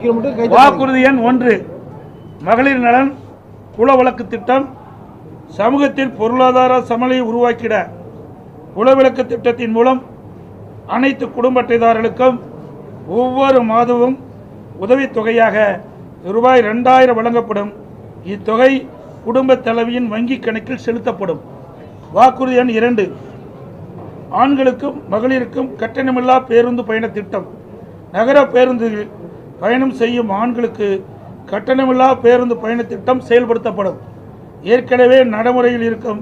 வாக்குறுதி எண் ஒன்று. மகளிர் நலன் குல வழக்கு திட்டம் சமூகத்தில் பொருளாதார சமநிலையை உருவாக்கிட குலவிளக்கு திட்டத்தின் மூலம் அனைத்து குடும்ப அட்டைதாரர்களுக்கும் ஒவ்வொரு மாதமும் உதவித்தொகையாக ரூபாய் ரெண்டாயிரம் வழங்கப்படும். இத்தொகை குடும்ப தலைவியின் வங்கி கணக்கில் செலுத்தப்படும். வாக்குறுதி எண் இரண்டு. ஆண்களுக்கும் மகளிருக்கும் கட்டணமில்லா பேருந்து பயண திட்டம். நகர பேருந்துகளில் பயணம் செய்யும் ஆண்களுக்கு கட்டணமில்லா பேருந்து பயண திட்டம் செயல்படுத்தப்படும். ஏற்கனவே நடைமுறையில் இருக்கும்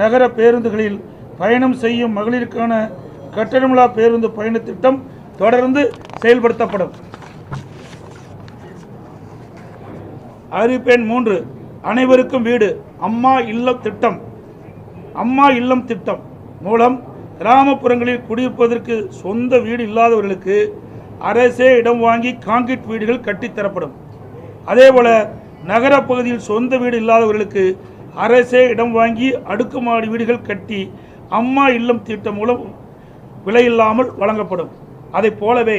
நகர பேருந்துகளில் பயணம் செய்யும் மகளிருக்கான கட்டணமில்லா பேருந்து பயண திட்டம் தொடர்ந்து செயல்படுத்தப்படும். அறிவிப்பெண் மூன்று. அனைவருக்கும் வீடு. அம்மா இல்லம் திட்டம். அம்மா இல்லம் திட்டம் மூலம் கிராமப்புறங்களில் குடியிருப்பதற்கு சொந்த வீடு இல்லாதவர்களுக்கு அரசே இடம் வாங்கி கான்கிரீட் வீடுகள் கட்டித்தரப்படும் அதேபோல நகரப்பகுதியில் சொந்த வீடு இல்லாதவர்களுக்கு அரசே இடம் வாங்கி அடுக்குமாடி வீடுகள் கட்டி அம்மா இல்லம் திட்டம் மூலம் விலையில்லாமல் வழங்கப்படும். அதைப் போலவே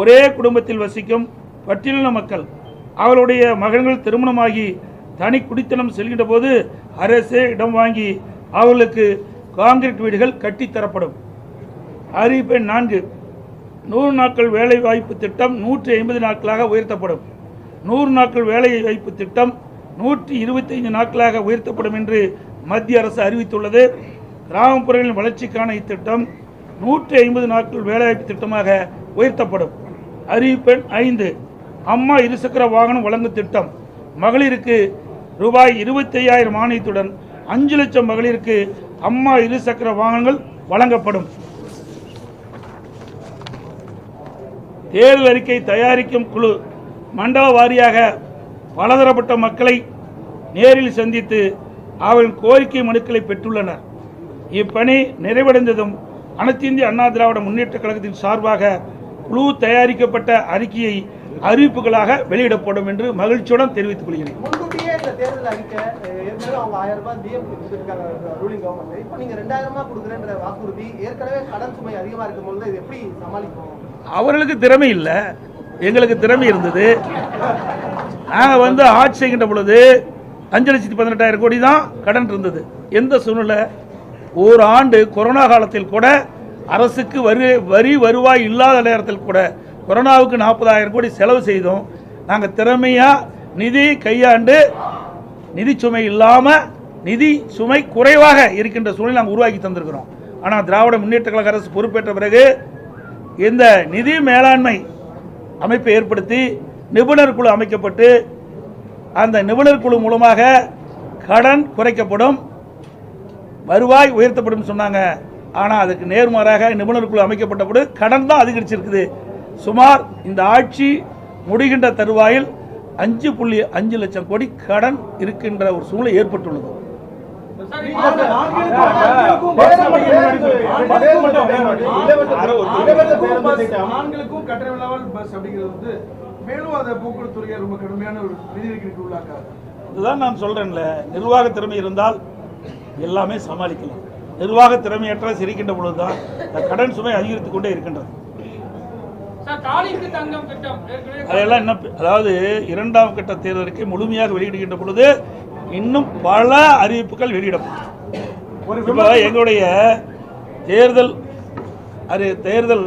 ஒரே குடும்பத்தில் வசிக்கும் பட்டியலின மக்கள் அவருடைய மகன்கள் திருமணமாகி தனி குடித்தனம் செல்கின்ற போது அரசே இடம் வாங்கி அவர்களுக்கு காங்கிரீட் வீடுகள் கட்டித்தரப்படும் அறிவிப்பெண் நான்கு. நூறு நாட்கள் வேலை வாய்ப்பு திட்டம் நூற்றி ஐம்பது நாட்களாக உயர்த்தப்படும். நூறு நாட்கள் வேலை வாய்ப்பு திட்டம் நூற்றி இருபத்தைந்து நாட்களாக உயர்த்தப்படும் என்று மத்திய அரசு அறிவித்துள்ளது. கிராமப்புறங்களின் வளர்ச்சிக்கான இத்திட்டம் நூற்றி ஐம்பது நாட்கள் வேலைவாய்ப்பு திட்டமாக உயர்த்தப்படும். அறிவிப்பெண் ஐந்து அம்மா இருசக்கர வாகனம் வழங்கும் திட்டம் மகளிருக்கு ரூபாய் இருபத்தி ஐயாயிரம் மானியத்துடன் அஞ்சு லட்சம் மகளிருக்கு அம்மா இருசக்கர வாகனங்கள் வழங்கப்படும். தேர்தல் அறிக்கை தயாரிக்கும் குழு மண்டல வாரியாக பலதரப்பட்ட மக்களை நேரில் சந்தித்து அவர்களின் கோரிக்கை மனுக்களை பெற்றுள்ளனர். இப்பணி நிறைவடைந்ததும் அனைத்து இந்திய அண்ணா திராவிட முன்னேற்ற கழகத்தின் சார்பாக குழு தயாரிக்கப்பட்ட அறிக்கையை அறிவிப்புகளாக வெளியிடப்படும் என்று மகிழ்ச்சியுடன் தெரிவித்துக் கொள்கிறேன். வாக்குறுதி ஏற்கனவே கடன் சுமை அதிகமாக இருக்கும் பொழுது எப்படி சமாளிக்கும்? அவர்களுக்கு திறமை இல்லை. எங்களுக்கு திறமை இருந்தது. நாங்கள் வந்து ஆட்சி செய்கின்ற பொழுது அஞ்சு லட்சத்தி பதினெட்டாயிரம் கோடி தான் கடன் இருந்தது. எந்த சூழ்நிலை? ஒரு ஆண்டு கொரோனா காலத்தில் கூட அரசுக்கு வரி வரி வருவாய் இல்லாத நேரத்தில் கூட கொரோனாவுக்கு நாற்பதாயிரம் கோடி செலவு செய்தோம். நாங்கள் திறமையாக நிதி கையாண்டு நிதி சுமை இல்லாமல் நிதி சுமை குறைவாக இருக்கின்ற சூழ்நிலை நாங்கள் உருவாக்கி தந்திருக்கிறோம். ஆனால் திராவிட முன்னேற்ற கழக அரசு பொறுப்பேற்ற பிறகு இந்த நிதி மேலாண்மை அமைப்பை ஏற்படுத்தி நிபுணர் குழு அமைக்கப்பட்டு அந்த நிபுணர் குழு மூலமாக கடன் குறைக்கப்படும் வருவாய் உயர்த்தப்படும் சொன்னாங்க. ஆனால் அதுக்கு நேர்மாறாக நிபுணர் குழு அமைக்கப்பட்டபோது கடன் தான் அதிகரிச்சிருக்குது. சுமார் இந்த ஆட்சி முடிகின்ற தருவாயில் அஞ்சு புள்ளி அஞ்சு லட்சம் கோடி கடன் இருக்கின்ற ஒரு சூழ்நிலை ஏற்பட்டுள்ளது. ஆண்களுக்கும் கட்டணமில்லாமல் பஸ் அப்படிங்கிறது வந்து மேலும் அதை போக்குவரத்து துறையை ரொம்ப கடுமையான ஒரு நிதி நெருக்கடிக்கு உள்ளாக்காது. இதுதான் நான் சொல்றேன்ல. நிர்வாக திறமை இருந்தால் எல்லாமே சமாளிக்கலாம். நிர்வாக திறமையற்ற சிரிக்கின்ற பொழுதுதான் இந்த கடன் சுமை அதிகரித்துக் கொண்டே இருக்கின்றது. அதெல்லாம் இன்னும் அதாவது இரண்டாம் கட்ட தேர்தலுக்கு முழுமையாக வெளியிடுகின்ற பொழுது இன்னும் பல அறிவிப்புகள் வெளியிடப்படும். இப்போ எங்களுடைய தேர்தல் அறி தேர்தல்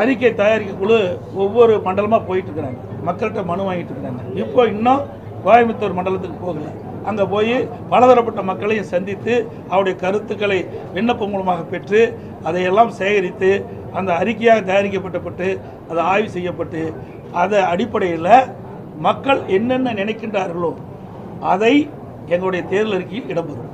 அறிக்கை தயாரிக்க குழு ஒவ்வொரு மண்டலமாக போயிட்டு இருக்கிறாங்க. மக்கள்கிட்ட மனு வாங்கிட்டு இருக்கிறாங்க. இப்போ இன்னும் கோயம்புத்தூர் மண்டலத்துக்கு போகல. அங்கே போய் பலதரப்பட்ட மக்களையும் சந்தித்து அவருடைய கருத்துக்களை விண்ணப்பம் மூலமாக பெற்று அதையெல்லாம் சேகரித்து அந்த அறிக்கையாக தயாரிக்கப்பட்டப்பட்டு அது ஆய்வு செய்யப்பட்டு அதை அடிப்படையில் மக்கள் என்னென்ன நினைக்கின்றார்களோ அதை எங்களுடைய தேர்தல் அறிக்கையில் இடம்பெறும்